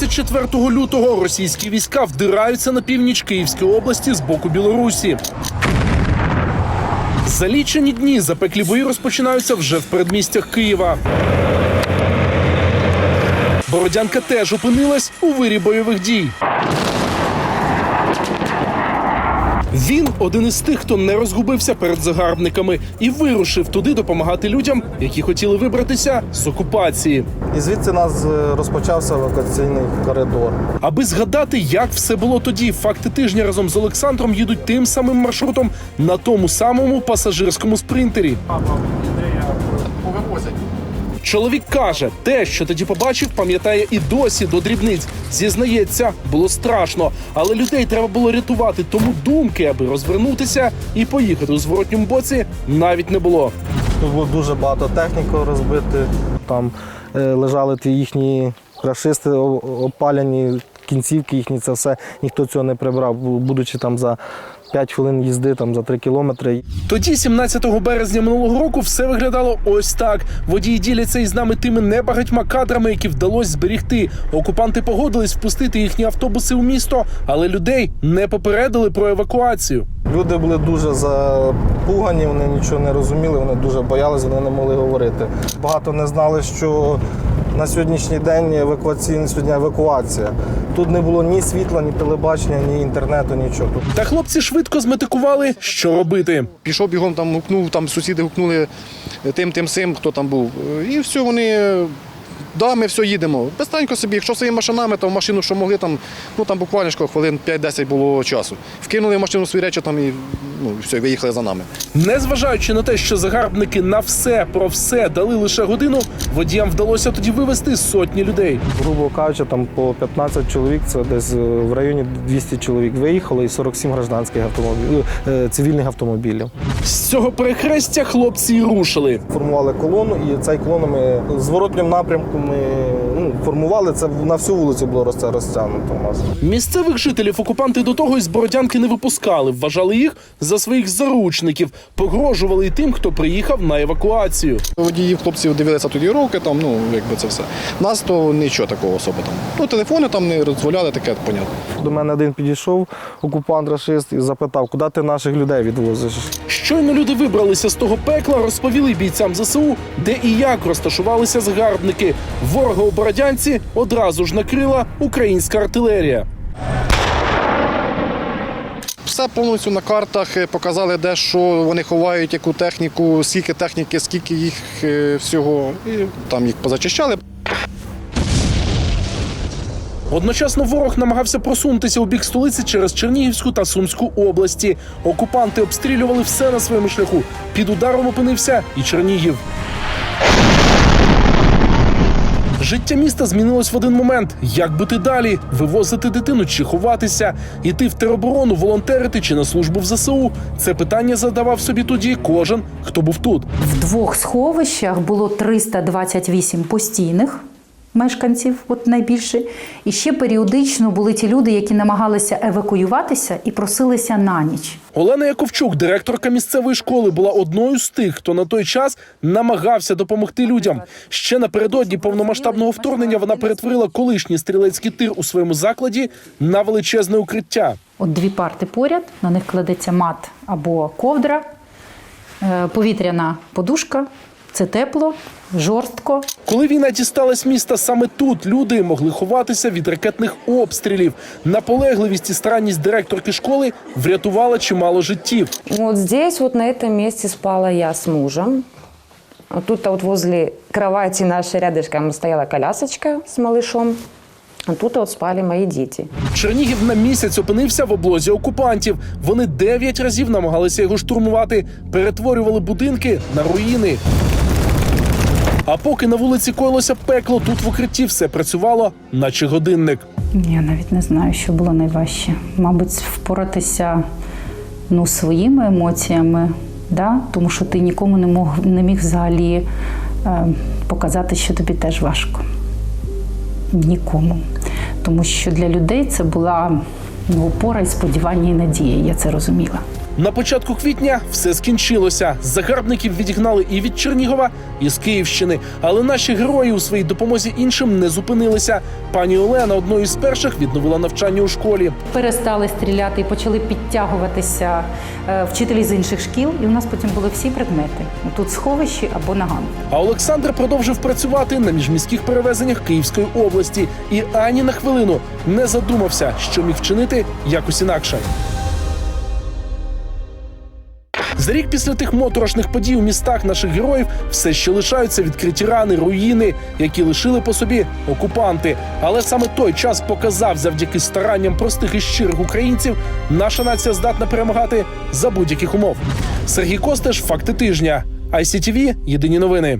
24 лютого російські війська вдираються на північ Київської області з боку Білорусі. За лічені дні запеклі бої розпочинаються вже в передмістях Києва. Бородянка теж опинилась у вирі бойових дій. Він один із тих, хто не розгубився перед загарбниками і вирушив туди допомагати людям, які хотіли вибратися з окупації. І звідси нас е, розпочався евакуаційний коридор. Аби згадати, як все було тоді, факти тижня разом з Олександром їдуть тим самим маршрутом на тому самому пасажирському спринтері. Чоловік каже, те, що тоді побачив, пам'ятає і досі до дрібниць. Зізнається, було страшно, але людей треба було рятувати. Тому думки, аби розвернутися і поїхати у зворотньому боці, навіть не було. Тут було дуже багато техніки розбити. Там е, лежали ті їхні рашисти о- опаляні, кінцівки їхні, це все ніхто цього не прибрав, будучи там за 5 хвилин їзди, там за 3 кілометри. Тоді, 17 березня минулого року, все виглядало ось так. Водії діляться із нами тими небагатьма кадрами, які вдалося зберігти. Окупанти погодились впустити їхні автобуси у місто, але людей не попередили про евакуацію. Люди були дуже запугані, вони нічого не розуміли, вони дуже боялися, вони не могли говорити. Багато не знали, що на сьогоднішній день евакуаційна сьогодні евакуація. Тут не було ні світла, ні телебачення, ні інтернету, нічого. Та хлопці швидко зметикували, що робити. Пішов бігом, там гукнув, там сусіди гукнули тим, тим, сим, хто там був. І все, вони. Да, ми все їдемо. Безстанько собі, якщо своїми машинами, то в машину, що могли, там, ну там буквально ж хвилин 5-10 було часу. Вкинули в машину свої речі там і ну, все, виїхали за нами. Незважаючи на те, що загарбники на все про все дали лише годину, водіям вдалося тоді вивезти сотні людей. грубо кажучи, там по 15 чоловік, це десь е, в районі 200 чоловік виїхало і 47 гражданських автомобілів, е, цивільних автомобілів. З цього перехрестя хлопці й рушили. Формували колону, і цей колону ми зворотнім напрямку ми ну, формували. Це на всю вулицю було роз- розтягнуто у нас. Місцевих жителів окупанти до того із Бородянки не випускали, вважали їх за своїх заручників, погрожували й тим, хто приїхав на евакуацію. Водіїв, хлопців дивилися тоді роки, там, ну, якби це все. Нас то нічого такого особо там. Ну, телефони там не дозволяли, таке понятно. До мене один підійшов, окупант рашист, і запитав, куди ти наших людей відвозиш. Щойно люди вибралися з того пекла, розповіли бійцям ЗСУ, де і як розташувалися загарбники. Ворога у Бородянці одразу ж накрила українська артилерія. Все повністю на картах е, показали, де що вони ховають, яку техніку, скільки техніки, скільки їх е, всього. І там їх позачищали. Одночасно ворог намагався просунутися у бік столиці через Чернігівську та Сумську області. Окупанти обстрілювали все на своєму шляху. Під ударом опинився і Чернігів. Життя міста змінилось в один момент. Як бути далі? Вивозити дитину чи ховатися? Іти в тероборону, волонтерити чи на службу в ЗСУ? Це питання задавав собі тоді кожен, хто був тут. В двох сховищах було 328 постійних мешканців, от найбільше. І ще періодично були ті люди, які намагалися евакуюватися і просилися на ніч. Олена Яковчук, директорка місцевої школи, була одною з тих, хто на той час намагався допомогти людям. Ще напередодні повномасштабного вторгнення вона перетворила колишній стрілецький тир у своєму закладі на величезне укриття. От дві парти поряд, на них кладеться мат або ковдра, е, повітряна подушка. Це тепло, жорстко. Коли війна дісталась міста, саме тут люди могли ховатися від ракетних обстрілів. Наполегливість і старанність директорки школи врятувала чимало життів. Вот здесь, вот на этом месте спала я с мужем. А Тут вот возле кровати нашей рядышком стояла колясочка с малышом. А тут вот спали мои дети. Чернігів на місяць опинився в облозі окупантів. Вони дев'ять разів намагалися його штурмувати, перетворювали будинки на руїни. А поки на вулиці коїлося пекло, тут в укритті все працювало, наче годинник. Я навіть не знаю, що було найважче. Мабуть, впоратися ну, своїми емоціями, да? тому що ти нікому не, мог, не міг взагалі е, показати, що тобі теж важко. Нікому. Тому що для людей це була ну, опора і сподівання і надія, я це розуміла. На початку квітня все скінчилося. Загарбників відігнали і від Чернігова, і з Київщини. Але наші герої у своїй допомозі іншим не зупинилися. Пані Олена одною з перших відновила навчання у школі. Перестали стріляти і почали підтягуватися е, вчителі з інших шкіл, і у нас потім були всі предмети. Тут сховищі або на ганку. А Олександр продовжив працювати на міжміських перевезеннях Київської області і ані на хвилину не задумався, що міг вчинити якось інакше. За рік після тих моторошних подій у містах наших героїв все ще лишаються відкриті рани, руїни, які лишили по собі окупанти. Але саме той час показав, завдяки старанням простих і щирих українців, наша нація здатна перемагати за будь-яких умов. Сергій Костеш, факти тижня. ICTV – єдині новини.